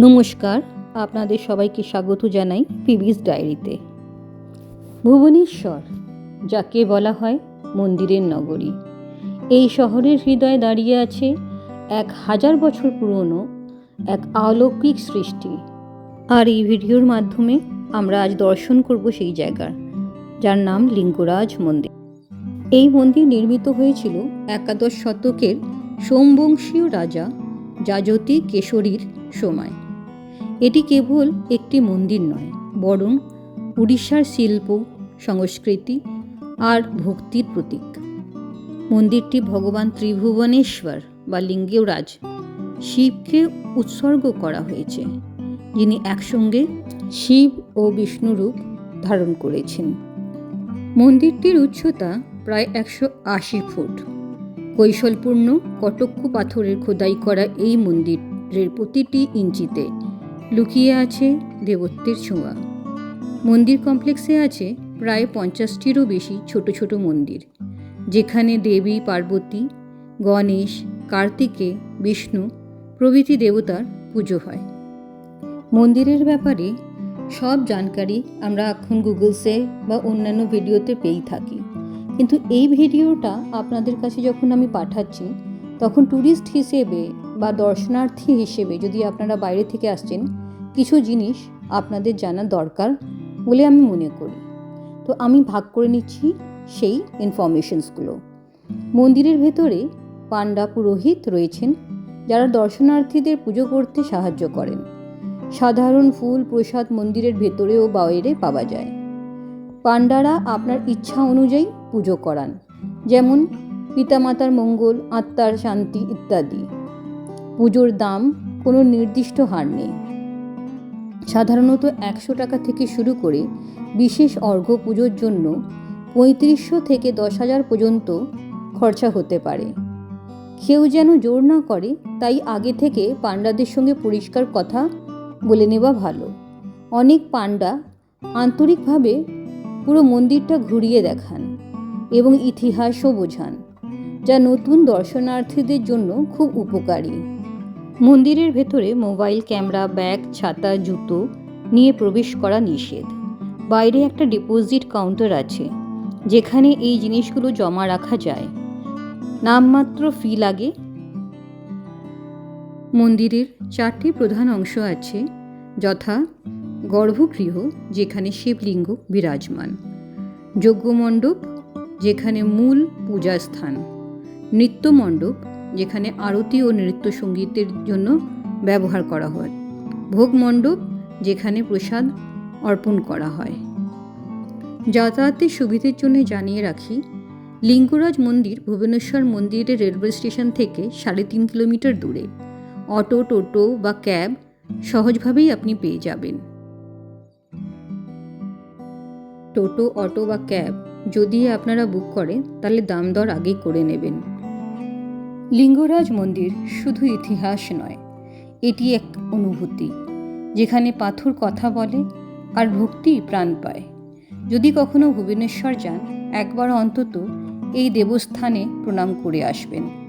নমস্কার, আপনাদের সবাইকে স্বাগত জানাই পিবিস ডায়েরিতে। ভুবনেশ্বর, যাকে বলা হয় মন্দিরের নগরী। এই শহরের হৃদয়ে দাঁড়িয়ে আছে এক হাজার বছর পুরনো এক অলৌকিক সৃষ্টি। আর এই ভিডিওর মাধ্যমে আমরা আজ দর্শন করব সেই জায়গার যার নাম লিঙ্গরাজ মন্দির। এই মন্দির নির্মিত হয়েছিল একাদশ শতকের সোমবংশীয় রাজা যাজতি কেশরীর সময়। এটি কেবল একটি মন্দির নয়, বরং উড়িষ্যার শিল্প, সংস্কৃতি আর ভক্তির প্রতীক। মন্দিরটি ভগবান ত্রিভুবনেশ্বর বা লিঙ্গেরাজ শিবকে উৎসর্গ করা হয়েছে, যিনি একসঙ্গে শিব ও বিষ্ণুরূপ ধারণ করেছেন। মন্দিরটির উচ্চতা প্রায় একশো আশি ফুট। কৈশলপূর্ণ কটক্ষ পাথরের খোদাই করা এই মন্দিরের প্রতিটি ইঞ্চিতে লুকিয়ে আছে দেবত্বের ছোঁয়া। মন্দির কমপ্লেক্সে আছে প্রায় পঞ্চাশটিরও বেশি ছোট ছোট মন্দির, যেখানে দেবী, পার্বতী, গণেশ, কার্তিকে, বিষ্ণু প্রভৃতি দেবতার পুজো হয়। মন্দিরের ব্যাপারে সব জানকারি আমরা এখন গুগলসে বা অন্যান্য ভিডিওতে পেয়েই থাকি। কিন্তু এই ভিডিওটা আপনাদের কাছে যখন আমি পাঠাচ্ছি, তখন ট্যুরিস্ট হিসেবে বা দর্শনার্থী হিসেবে যদি আপনারা বাইরে থেকে আসছেন, কিছু জিনিস আপনাদের জানা দরকার বলে আমি মনে করি। তো আমি ভাগ করে নিচ্ছি সেই ইনফরমেশনসগুলো মন্দিরের ভেতরে পাণ্ডা পুরোহিত রয়েছেন, যারা দর্শনার্থীদের পুজো করতে সাহায্য করেন। সাধারণ ফুল প্রসাদ মন্দিরের ভেতরে ও বাইরে পাওয়া যায়। পাণ্ডারা আপনার ইচ্ছা অনুযায়ী পুজো করান, যেমন পিতামাতার মঙ্গল, আত্মার শান্তি ইত্যাদি। পুজোর দাম কোনো নির্দিষ্ট হার নেই। সাধারণত একশো টাকা থেকে শুরু করে বিশেষ অর্ঘ্য পুজোর জন্য পঁয়ত্রিশশো থেকে দশ হাজার পর্যন্ত খরচা হতে পারে। কেউ যেন জোর না করে তাই আগে থেকে পাণ্ডাদের সঙ্গে পরিষ্কার কথা বলে নেওয়া ভালো। অনেক পাণ্ডা আন্তরিকভাবে পুরো মন্দিরটা ঘুরিয়ে দেখান এবং ইতিহাসও বোঝান, যা নতুন দর্শনার্থীদের জন্য খুব উপকারী। মন্দিরের ভেতরে মোবাইল ক্যামেরা, ব্যাগ, ছাতা, জুতো নিয়ে প্রবেশ করা নিষেধ। বাইরে একটা ডিপোজিট কাউন্টার আছে, যেখানে এই জিনিসগুলো জমা রাখা যায়। নামমাত্র ফি লাগে। মন্দিরের চারটি প্রধান অংশ আছে, যথা গর্ভগৃহ, যেখানে শিবলিঙ্গ বিরাজমান। যজ্ঞমণ্ডপ, যেখানে মূল পূজা স্থান। নৃত্যমণ্ডপ, যেখানে আরতি ও নৃত্য সঙ্গীতের জন্য ব্যবহার করা হয়। ভোগ মণ্ডপ যেখানে প্রসাদ অর্পণ করা হয়। যাতায়াতের সুবিধের জন্য জানিয়ে রাখি, লিঙ্গরাজ মন্দির ভুবনেশ্বর মন্দিরের রেলওয়ে স্টেশন থেকে সাড়ে তিন কিলোমিটার দূরে। অটো, টোটো বা ক্যাব সহজভাবেই আপনি পেয়ে যাবেন। টোটো, অটো বা ক্যাব যদি আপনারা বুক করেন, তাহলে দাম দর আগেই করে নেবেন। লিঙ্গরাজ মন্দির শুধু ইতিহাস নয়, এটি এক অনুভূতি, যেখানে পাথর কথা বলে আর ভক্তি প্রাণ পায়। যদি কখনো ভুবনেশ্বর যান, একবার অন্তত এই দেবস্থানে প্রণাম করে আসবেন।